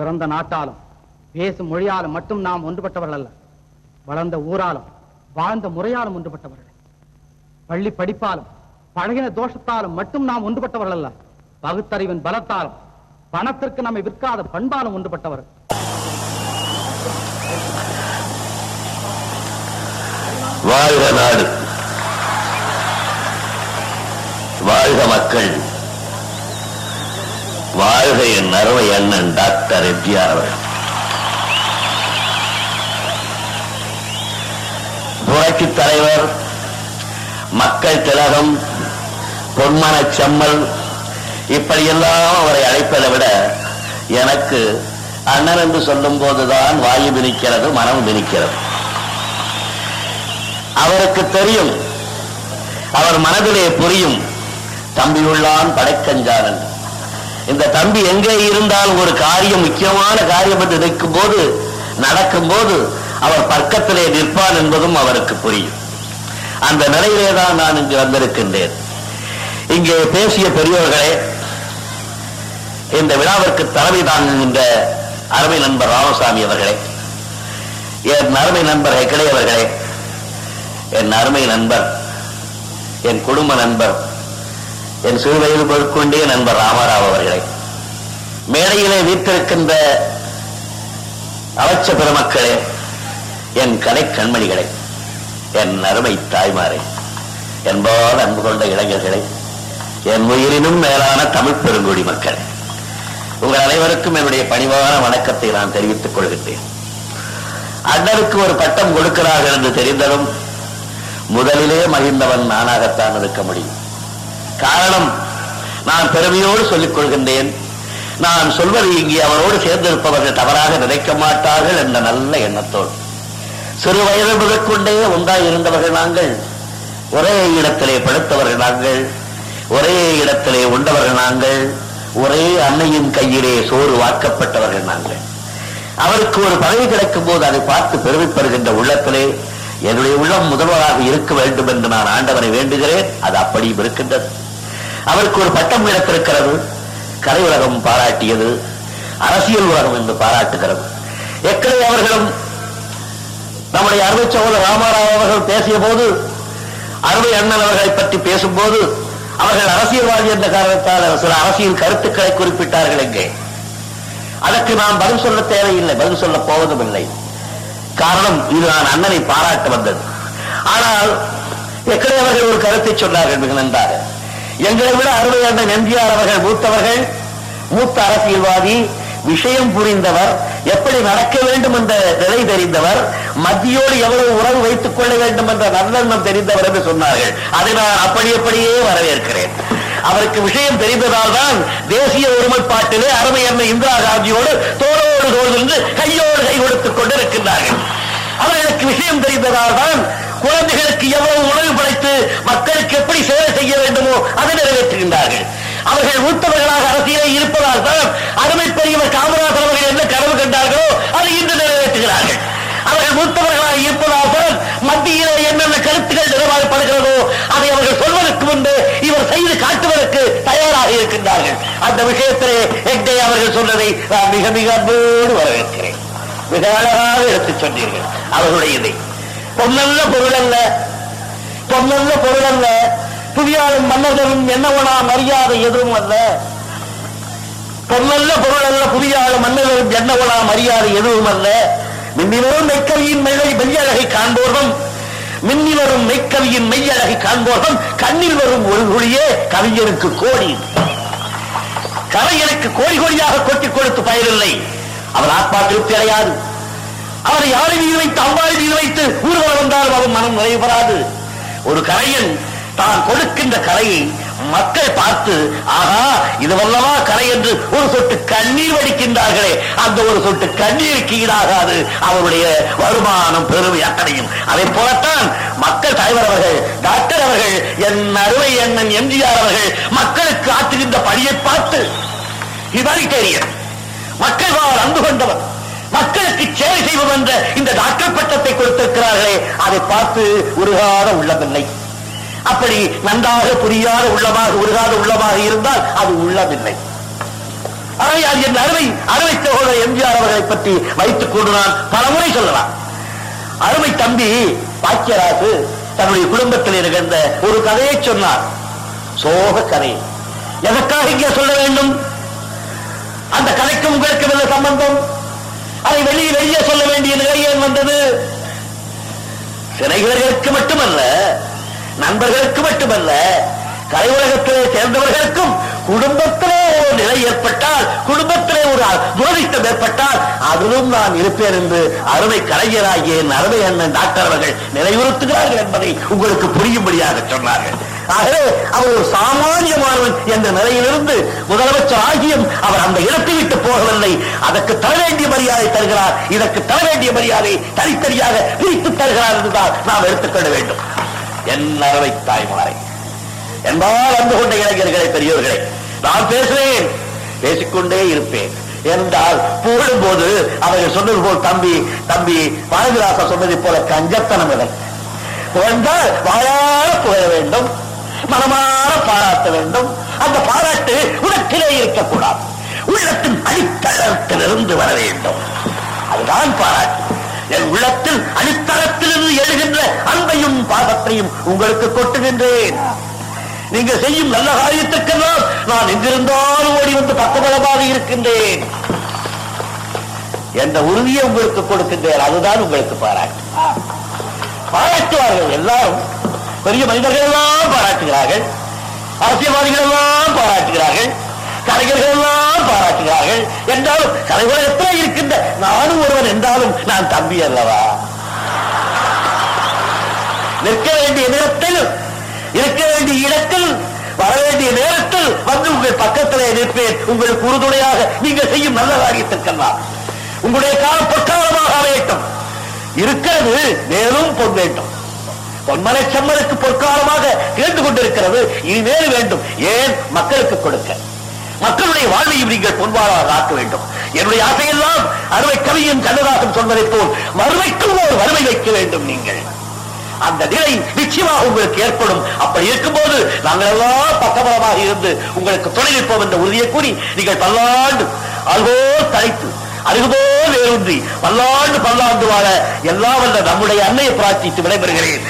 பிறந்த நாட்டாலும் பேசும் மொழியாலும் மட்டும் நாம் ஒன்றுபட்டவர்கள் அல்ல வளர்ந்த ஊராலும் வாழ்ந்த முறையாலும் ஒன்றுபட்டவர்கள். பள்ளி படிப்பாலும் பழகின தோஷத்தாலும் மட்டும் நாம் ஒன்றுபட்டவர்கள் அல்ல பகுத்தறிவின் பலத்தாலும் பணத்திற்கு நம்மை விற்காத பண்பாலும் ஒன்றுபட்டவர்கள் வாழ்க நாடு. வாழ்க மக்கள். வாழ்க என் அருமை அண்ணன் டாக்டர் எம்ஜிஆர் அவர்கள். புரட்சி தலைவர் மக்கள் திலகம் பொன்மன செம்மல் இப்படியெல்லாம் அவரை அழைப்பதை விட எனக்கு அண்ணன் என்று சொல்லும் போதுதான் வாயு விரிக்கிறது மனம் விரிக்கிறது அவருக்கு தெரியும் அவர் மனதிலே புரியும் தம்பி உள்ளான் என்று இந்த தம்பி எங்கே இருந்தால் ஒரு காரியம் முக்கியமான காரியம் என்று நிற்கும் போது நடக்கும் போது அவர் பக்கத்திலே நிற்பான் என்பதும் அவருக்கு புரியும். அந்த நிலையிலே தான் நான் இங்கு வந்திருக்கின்றேன். இங்கே பேசிய பெரியவர்களே இந்த விழாவிற்கு தலைமை தாங்குகின்ற அருமை நண்பர் ராமசாமி அவர்களே என் அருமை நண்பர் ஹெக்கடே அவர்களே என் அருமை நண்பர் என் குடும்ப நண்பர் என் சிறுவயது பொருட்கொண்டே நண்பர் ராமராவ் அவர்களை. மேடையிலே வீட்டிருக்கின்ற அவச்ச பெருமக்களே என் கலை கண்மணிகளை என் அருமை தாய்மாரை என்பால் அன்பு கொண்ட இளைஞர்களை என் உயிரினும் மேலான தமிழ் பெருங்குடி மக்களே உங்கள் அனைவருக்கும் என்னுடைய பணிவான வணக்கத்தை நான் தெரிவித்துக் கொள்கின்றேன். அண்ணனுக்கு ஒரு பட்டம் கொடுக்கிறார்கள் என்று தெரிந்ததும் முதலிலே மகிழ்ந்தவன் நானாகத்தான் இருக்க முடியும். காரணம் நான் பெருமையோடு சொல்லிக் கொள்கின்றேன். நான் சொல்வது இங்கே அவரோடு சேர்ந்திருப்பவர்கள் தவறாக நினைக்க மாட்டார்கள் என்ற நல்ல எண்ணத்தோடு. சிறு வயது முதற்கொண்டே ஒன்றாய் இருந்தவர்கள் நாங்கள் ஒரே இடத்திலே படுத்தவர்கள் நாங்கள் ஒரே இடத்திலே உண்டவர்கள் நாங்கள் ஒரே அன்னையின் கையிலே சோறு வாக்கப்பட்டவர்கள் நாங்கள். அவருக்கு ஒரு பதவி கிடைக்கும் போது அதை பார்த்து பெருமைப்படுகின்ற உள்ளத்திலே என்னுடைய உள்ளம் முதல்வராக இருக்க வேண்டும் என்று நான் ஆண்டவரை வேண்டுகிறேன். அது அப்படியும் இருக்கின்றது. அவருக்கு ஒரு பட்டம் கிடைத்திருக்கிறது கலை உலகம் பாராட்டியது. அரசியல் உலகம் என்று பாராட்டுகிறது. எக்கலை அவர்களும் நம்முடைய அருமை சகோதரர் ராமாராவ் அவர்கள் பேசிய போது அருமை அண்ணன் அவர்களை பற்றி பேசும்போது அவர்கள் அரசியல்வாதி என்ற காரணத்தால் சில அரசியல் கருத்துக்களை குறிப்பிட்டார்கள் எங்கே. அதற்கு நாம் பதில் சொல்ல தேவையில்லை பதில் சொல்ல போவதும் இல்லை. காரணம் இது நான் அண்ணனை பாராட்ட வந்தது. ஆனால் எக்கடை அவர்கள் ஒரு கருத்தை சொன்னார்கள் மிக நன்றாக. எங்களை விட அறுபது அண்ணன் எம்ஜிஆர் அவர்கள் மூத்தவர்கள் மூத்த அரசியல்வாதி விஷயம் புரிந்தவர் எப்படி நடக்க வேண்டும் என்ற நிலை தெரிந்தவர் மத்தியோடு எவ்வளவு உறவு வைத்துக் கொள்ள வேண்டும் என்ற நல்லெண்ணம் தெரிந்தவர் என்று சொன்னார்கள். அதை நான் அப்படி அப்படியே வரவேற்கிறேன். அவருக்கு விஷயம் தெரிந்ததால் தான் தேசிய ஒருமைப்பாட்டிலே அருமை அன்னை இந்திரா காந்தியோடு தோளோடு தோல் நின்று கையோடு மக்களுக்கு விஷயம் தெரிந்ததால் தான் குழந்தைகளுக்கு எவ்வளவு உணவு படைத்து மக்களுக்கு எப்படி சேவை செய்ய வேண்டுமோ அதை நிறைவேற்றுகின்றார்கள். அவர்கள் மூத்தவர்களாக அரசியலே இருப்பதால் தான் அருமை பெரியவர் காமராஜர் அவர்கள் என்ன கனவு கண்டார்களோ அதை இன்று நிறைவேற்றுகிறார்கள். அவர்கள் மூத்தவர்களாக இருப்பதால் தான் மத்தியிலே என்னென்ன கருத்துக்கள் நிறைவேறப்படுகிறதோ அதை அவர்கள் சொல்வதற்கு முன்பு இவர் செய்து காட்டுவதற்கு தயாராக இருக்கின்றார்கள். அந்த விஷயத்திலே எங்கே அவர்கள் சொன்னதை நான் மிக மிக அன்போடு வரவேற்கிறேன். மிக அழகாக எடுத்துச் சொன்னீர்கள். அவர்களுடைய இதை. பொன்னல்ல பொருள் அல்ல. பொன்னல்ல பொருள் அல்ல. புவியாளும் மன்னர்களும் என்னவனா மரியாதை எதுவும் அல்ல. பொன்னல்ல பொருள் அல்ல. புவியாளும் மன்னர்களும் என்னவனா மரியாதை எதுவும் அல்ல. மின்னிவரும் மெய்க்கவியின் மெல்லை மெய்யழகை காண்போர்வம். மின்னி வரும் மெய்க்கவியின் மெய்யழகை காண்போர்வம். கண்ணில் வரும் ஒரு குழியே கவிஞருக்கு கோடி கலைஞருக்கு கோடி கோடியாக கொட்டி கொடுத்து பயனில்லை. அவர் ஆத்மா திருப்தி அடையாது. அவரை யாரை மீது வைத்து அவ்வாறு மீது வைத்து ஊர்வலம் வந்தாலும் அவன் மனம் நிறைவு பெறாது. ஒரு கலையன் தான் கொடுக்கின்ற கலையை மக்கள் பார்த்து ஆகா இது வல்லவா கலை என்று ஒரு சொட்டு கண்ணீர் வடிக்கின்றார்களே. அந்த ஒரு சொட்டு கண்ணீருக்கு ஈடாகாது அவருடைய வருமானம் பெருமை அத்தனையும். அதை போலத்தான் மக்கள் தலைவர் அவர்கள் டாக்டர் அவர்கள் என் அறுவை எண்ணன் எம்ஜிஆர் அவர்கள் மக்களுக்கு ஆற்றுகின்ற பணியை பார்த்து ஹியூமானிட்டேரியன் மக்கள் வாழ் அன்பு கொண்டவர். மக்களுக்கு சேவை செய்வோம் என்ற இந்த டாக்டர் பட்டத்தை கொடுத்திருக்கிறார்களே அதை பார்த்து உருகாத உள்ளமில்லை. அப்படி நன்றாக புரியாத உள்ளமாக உருகாத உள்ளமாக இருந்தால் அது உள்ளமில்லை. ஆகையால் என் அருமை அருமை சகோதரர் எம்ஜிஆர் அவர்களை பற்றி வைத்துக் கொண்டு நான் பலமுறை சொல்லலாம். அருமை தம்பி பாக்கியராசு தன்னுடைய குடும்பத்தில் நிகழ்ந்த ஒரு கதையை சொன்னார். சோக கதை எதற்காக இங்கே சொல்ல வேண்டும்? அந்த கலைக்கும் உங்களுக்கு என்ன சம்பந்தம்? அதை வெளியே வெளியே சொல்ல வேண்டிய நிலை ஏன் வந்தது? சிறைகளுக்கு மட்டுமல்ல நண்பர்களுக்கு மட்டுமல்ல கலை உலகத்திலே சேர்ந்தவர்களுக்கும் குடும்பத்திலே நிலை ஏற்பட்டால் குடும்பத்திலே ஒரு துரதிஷ்டம் ஏற்பட்டால் அதிலும் நான் இருப்பேன் என்று அருமை கலைஞராகிய அருமை அண்ணன் டாக்டர் அவர்கள் நிலையுறுத்துகிறார்கள் என்பதை உங்களுக்கு புரியும்படியாக சொன்னார்கள். ஆகவே அவர் ஒரு சாமானியமானவன் என்ற நிலையிலிருந்து முதலமைச்சர் ஆகியும் அவர் அந்த இடத்தை விட்டு போகவில்லை. அதற்கு தர வேண்டிய மரியாதை தருகிறார். இதற்கு தர வேண்டிய மரியாதை தனித்தனியாக பிரித்து தருகிறார் என்றுதான் நாம் எடுத்துக்கொள்ள வேண்டும். என் அறவை தாய்மாரை என்பால் அன்பு கொண்ட இளைஞர்களை பெரியவர்களை நான் பேசுவேன். பேசிக்கொண்டே இருப்பேன். என்றால் புகழும் போது அவர்கள் சொன்னது போல் தம்பி தம்பி பாரதிதாசன் சொன்னதை போல கஞ்சத்தனம் இல்லை. புகழ்ந்தால் வாயார புகழ வேண்டும். மனமாற பாராட்ட வேண்டும். அந்த பாராட்டு உனக்கிலே இருக்கக்கூடாது. உள்ளத்தின் அடித்தளத்திலிருந்து வர வேண்டும். அதுதான் பாராட்டு. என் உள்ளத்தில் அடித்தளத்திலிருந்து எழுகின்ற அன்பையும் பாசத்தையும் உங்களுக்கு கொட்டுகின்றேன். நீங்க செய்யும் நல்ல காரியத்துக்கெல்லாம் நான் எங்கிருந்தாலும் ஓடி வந்து பக்கபலமாக இருக்கின்றேன். என்ற உறுதியை உங்களுக்கு கொடுக்கின்றேன். அதுதான் உங்களுக்கு பாராட்டு. பாராட்டுவார்கள் எல்லாரும். பெரிய மனிதர்கள் எல்லாம் பாராட்டுகிறார்கள். அரசியல்வாதிகள் எல்லாம் பாராட்டுகிறார்கள். கலைஞர்கள் எல்லாம் பாராட்டுகிறார்கள். என்றாலும் கலைவுலகத்தில் இருக்கின்ற நானும் ஒருவன் என்றாலும் நான் தம்பி அல்லவா? நிற்க வேண்டிய நேரத்தில் இருக்க வேண்டிய இடத்தில் வர வேண்டிய நேரத்தில் வந்து உங்கள் பக்கத்திலே நிற்பேன். உங்களுக்கு உறுதுணையாக நீங்கள் செய்யும் நல்ல காரியத்திற்கெல்லாம் உங்களுடைய காலம் பொற்காலமாக அமையட்டும். இருக்கிறது மேலும் பொன் வேண்டும். பொன்மலை செம்மலுக்கு பொற்காலமாக கேட்டுக் கொண்டிருக்கிறது. இனிமேல் வேண்டும். ஏன்? மக்களுக்கு கொடுக்க. மக்களுடைய வாழ்வையும் நீங்கள் பொன்வாளாக ஆக்க வேண்டும். என்னுடைய ஆசையெல்லாம் அறுவை கவியும் கண்ணதாசன் சொன்னதைப் போல் மறுமைக்கும் ஒரு வறுமை வைக்க வேண்டும் நீங்கள். அந்த நிலை நிச்சயமாக உங்களுக்கு ஏற்படும். அப்படி இருக்கும்போது நாங்கள் எல்லாம் பக்கபலமாக இருந்து உங்களுக்கு துணை நிற்போம் என்ற உறுதியை கூறி நீங்கள் பல்லாண்டு அல்போல் தலைத்து அருகுபோல் வேரூன்றி பல்லாண்டு பல்லாண்டு வாழ எல்லாம் வல்ல நம்முடைய அன்னையை பிரார்த்தித்து விடைபெறுகிறேன்.